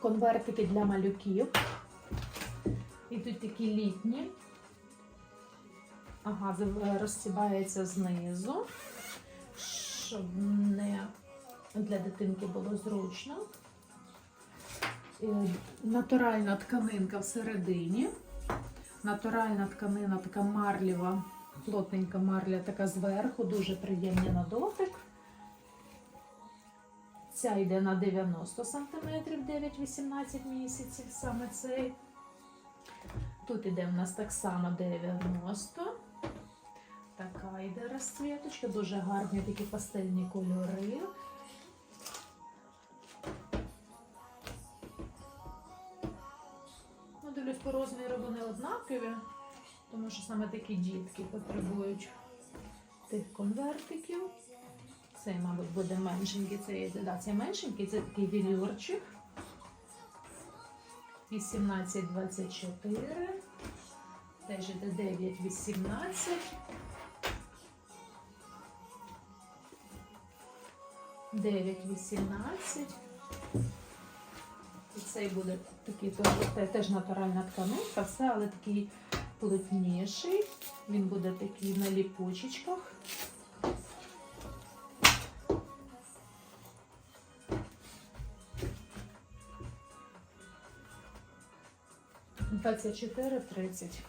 конвертики для малюків. І тут такі літні. Ага, розстібається знизу, щоб не для дитинки було зручно. Е, Натуральна тканинка всередині. Натуральна тканина, така марлєва, плотненька марля, така зверху, дуже приємна на дотик. Ця йде на 90 см, 9-18 місяців, саме цей. Тут іде в нас так само 90. Така йде розцвіточка, дуже гарні такі пастельні кольори. Ну, дивлюсь, по розміру вони однакові, тому що саме такі дітки потребують тих конвертиків. Цей, мабуть, буде меншенький, це да, це меншенький, це такий вілюрчик. 18-24. Теж іде 9-18. 9-18. І цей буде такий теж, те- теж натуральна тканинка, все, але такий плотніший. Він буде такий на ліпучечках. Двадцять чотири тридцять.